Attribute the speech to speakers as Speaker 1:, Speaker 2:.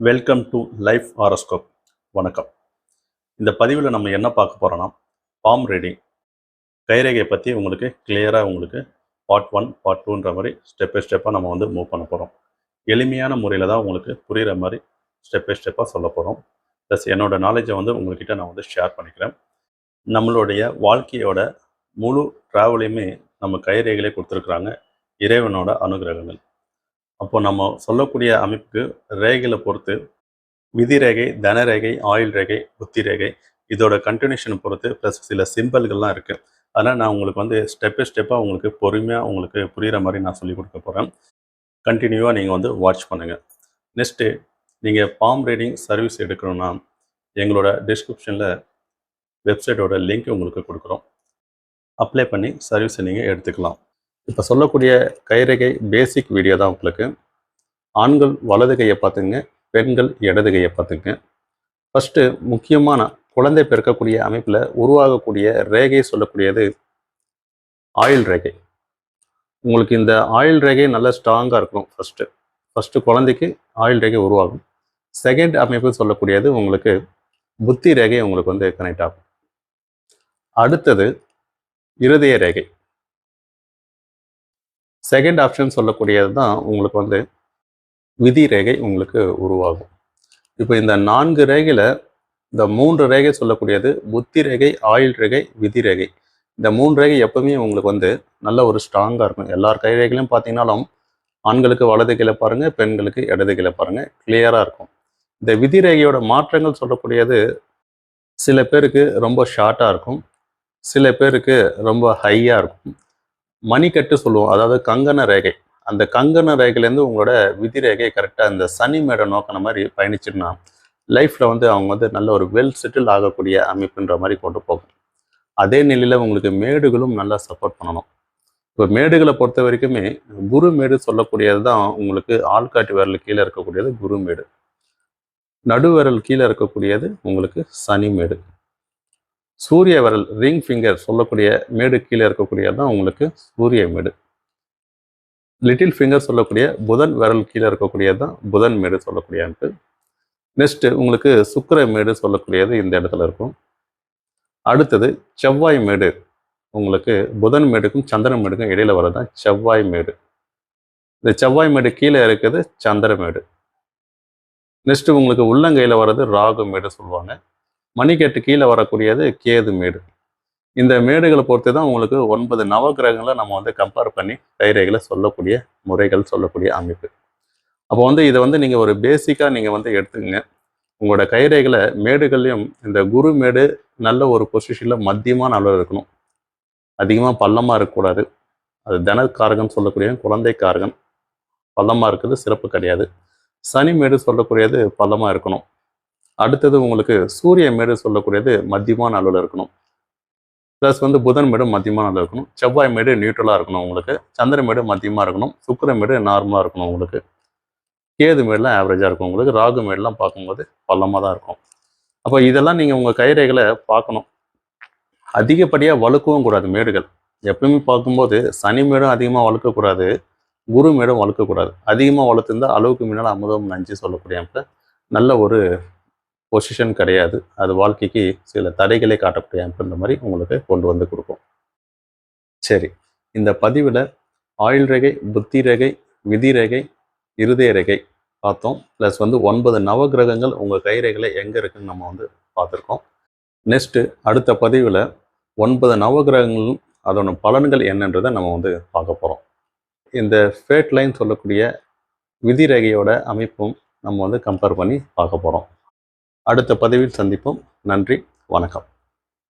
Speaker 1: Welcome to life horoscope வணக்கம். இந்த பதிவில் நம்ம என்ன பார்க்க போகிறோன்னா பாம் ரீடிங் கைரேகையை பற்றி உங்களுக்கு கிளியராக உங்களுக்கு பார்ட் ஒன் பார்ட் டூன்ற மாதிரி ஸ்டெப் பை ஸ்டெப்பாக நம்ம வந்து மூவ் பண்ண போகிறோம் எளிமையான முறையில் தான் உங்களுக்கு புரிகிற மாதிரி ஸ்டெப் பை ஸ்டெப்பாக சொல்ல போகிறோம் ப்ளஸ் என்னோட நாலேஜை வந்து உங்கள்கிட்ட நான் வந்து ஷேர் பண்ணிக்கிறேன். நம்மளுடைய வாழ்க்கையோட முழு ட்ராவலையுமே நம்ம கைரேகையிலே கொடுத்துருக்குறாங்க இறைவனோட அனுகிரகங்கள். அப்போ நம்ம சொல்லக்கூடிய அமைப்புக்கு ரேகைகளை பொறுத்து விதி ரேகை தன ரேகை ஆயில் ரேகை புத்தி ரேகை இதோட கண்டினியூஷனை பொறுத்து ப்ளஸ் சில சிம்பிள்கள்லாம் இருக்குது அதனால் நான் உங்களுக்கு வந்து ஸ்டெப் பை ஸ்டெப்பாக உங்களுக்கு பொறுமையாக உங்களுக்கு புரிகிற மாதிரி நான் சொல்லிக் கொடுக்க போகிறேன் கண்டினியூவாக நீங்கள் வந்து வாட்ச் பண்ணுங்கள் நெக்ஸ்ட்டு நீங்கள் பாம் ரீடிங் சர்வீஸ் எடுக்கணும்னா எங்களோட டிஸ்கிரிப்ஷனில் வெப்சைட்டோட லிங்க் உங்களுக்கு கொடுக்குறோம். அப்ளை பண்ணி சர்வீஸை நீங்கள் எடுத்துக்கலாம். இப்போ சொல்லக்கூடிய கைரேகை பேசிக் வீடியோ தான் உங்களுக்கு. ஆண்கள் வலது கையை பார்த்துங்க பெண்கள் இடது கையை பார்த்துங்க ஃபஸ்ட்டு முக்கியமான குழந்தை பிறக்கக்கூடிய அமைப்பில் உருவாகக்கூடிய ரேகை சொல்லக்கூடியது ஆயில் ரேகை. உங்களுக்கு இந்த ஆயில் ரேகை நல்லா ஸ்ட்ராங்காக இருக்கும் ஃபஸ்ட்டு ஃபஸ்ட்டு குழந்தைக்கு ஆயில் ரேகை உருவாகும். செகண்ட் அமைப்பு சொல்லக்கூடியது உங்களுக்கு புத்தி ரேகை உங்களுக்கு வந்து கனெக்ட் ஆகும். அடுத்தது இருதய ரேகை. செகண்ட் ஆப்ஷன் சொல்லக்கூடியது தான் உங்களுக்கு வந்து விதி ரேகை உங்களுக்கு உருவாகும். இப்போ இந்த நான்கு ரேகையில் இந்த மூன்று ரேகை சொல்லக்கூடியது புத்தி ரேகை ஆயுள் ரேகை விதி ரேகை. இந்த மூன்று ரேகை எப்பவுமே உங்களுக்கு வந்து நல்ல ஒரு ஸ்ட்ராங்காக இருக்கும் எல்லார் கை ரேகையிலும் பார்த்தீங்கன்னாலும் ஆண்களுக்கு வலது கீழே பாருங்கள் பெண்களுக்கு இடது கீழே பாருங்கள் கிளியராக இருக்கும். இந்த விதி ரேகையோட மாற்றங்கள் சொல்லக்கூடியது சில பேருக்கு ரொம்ப ஷார்ட்டாக இருக்கும் சில பேருக்கு ரொம்ப ஹையாக இருக்கும். மணிக்கட்டு சொல்லுவோம். அதாவது கங்கண ரேகை. அந்த கங்கண ரேகையிலேருந்து உங்களோட விதி ரேகை கரெக்டாக இந்த சனி மேடை நோக்கின மாதிரி பயணிச்சுன்னா லைஃப்பில் வந்து அவங்க வந்து நல்ல ஒரு வெல் செட்டில் ஆகக்கூடிய அமைப்புன்ற மாதிரி கொண்டு போகும். அதே நிலையில் உங்களுக்கு மேடுகளும் நல்லா சப்போர்ட் பண்ணணும். இப்போ மேடுகளை பொறுத்த வரைக்குமே குரு மேடு சொல்லக்கூடியது தான் உங்களுக்கு ஆள்காட்டி விரல் கீழே இருக்கக்கூடியது குரு மேடு. நடுவிரல் கீழே இருக்கக்கூடியது உங்களுக்கு சனி மேடு. சூரிய விரல் ரிங் ஃபிங்கர் சொல்லக்கூடிய மேடு கீழே இருக்கக்கூடியது தான் உங்களுக்கு சூரிய மேடு. லிட்டில் ஃபிங்கர் சொல்லக்கூடிய புதன் விரல் கீழே இருக்கக்கூடியது தான் புதன் மேடு சொல்லக்கூடிய நெக்ஸ்ட்டு உங்களுக்கு சுக்கர மேடு சொல்லக்கூடியது இந்த இடத்துல இருக்கும். அடுத்தது செவ்வாய் மேடு. உங்களுக்கு புதன் மேடுக்கும் சந்திர மேடுக்கும் இடையில வரதான் செவ்வாய் மேடு. இந்த செவ்வாய் மேடு கீழே இருக்கிறது சந்திர மேடு. நெக்ஸ்ட்டு உங்களுக்கு உள்ளங்கையில் வர்றது ராகு மேடு சொல்லுவாங்க. மணிக்கட்டு கீழே வரக்கூடியது கேது மேடு. இந்த மேடுகளை பொறுத்து தான் உங்களுக்கு ஒன்பது நவகிரகங்களை நம்ம வந்து கம்பேர் பண்ணி கைரைகளை சொல்லக்கூடிய முறைகள் சொல்லக்கூடிய அமைப்பு. அப்போ வந்து இதை வந்து நீங்கள் ஒரு பேசிக்காக நீங்கள் வந்து எடுத்துக்கங்க. உங்களோட கைரைகளை மேடுகள்லையும் இந்த குரு மேடு நல்ல ஒரு பொசிஷனில் மத்தியமான அளவில் இருக்கணும். அதிகமாக பள்ளமாக இருக்கக்கூடாது. அது தனக்காரகன் சொல்லக்கூடிய குழந்தைக்காரகன். பள்ளமாக இருக்கிறது சிறப்பு கிடையாது. சனி மேடு சொல்லக்கூடியது பள்ளமாக இருக்கணும். அடுத்தது உங்களுக்கு சூரிய மேடு சொல்லக்கூடியது மத்தியமான அளவில் இருக்கணும். ப்ளஸ் வந்து புதன் மேடு மத்தியமான அளவில் இருக்கணும். செவ்வாய் மேடு நியூட்ரலாக இருக்கணும் உங்களுக்கு. சந்திர மேடு மத்தியமாக இருக்கணும். சுக்கர மேடு நார்மலாக இருக்கணும் உங்களுக்கு. கேது மேடுலாம் ஆவரேஜாக இருக்கும் உங்களுக்கு. ராகு மேடுலாம் பார்க்கும்போது பள்ளமாக தான் இருக்கும். அப்போ இதெல்லாம் நீங்கள் உங்கள் கைரேகளை பார்க்கணும். அதிகப்படியாக வழுக்கவும் கூடாது மேடுகள். எப்பயுமே பார்க்கும்போது சனி மேடும் அதிகமாக வளர்க்கக்கூடாது குரு மேடும் வளர்க்கக்கூடாது அதிகமாக வளர்த்துருந்தால் அளவுக்கு முன்னால் அமுதம் நஞ்சு சொல்லக்கூடிய நல்ல ஒரு பொசிஷன் கிடையாது. அது வாழ்க்கைக்கு சில தடைகளை காட்டக்கூடிய அமைப்புன்ற மாதிரி உங்களுக்கு கொண்டு வந்து கொடுக்கும். சரி இந்த பதிவில் ஆயுள் ரேகை புத்தி ரேகை விதி ரேகை இருதய ரேகை பார்த்தோம். ப்ளஸ் வந்து ஒன்பது நவகிரகங்கள் உங்கள் கைரேகையில் எங்கே இருக்குன்னு நம்ம வந்து பார்த்துருக்கோம். நெக்ஸ்ட்டு அடுத்த பதிவில் ஒன்பது நவகிரகங்களும் அதோட பலன்கள் என்னன்றதை நம்ம வந்து பார்க்க போகிறோம் இந்த ஃபேட் லைன் சொல்லக்கூடிய விதி ரேகையோட அமைப்பும் நம்ம வந்து கம்பேர் பண்ணி பார்க்க போகிறோம் அடுத்த பதிவில் சந்திப்போம். நன்றி வணக்கம்.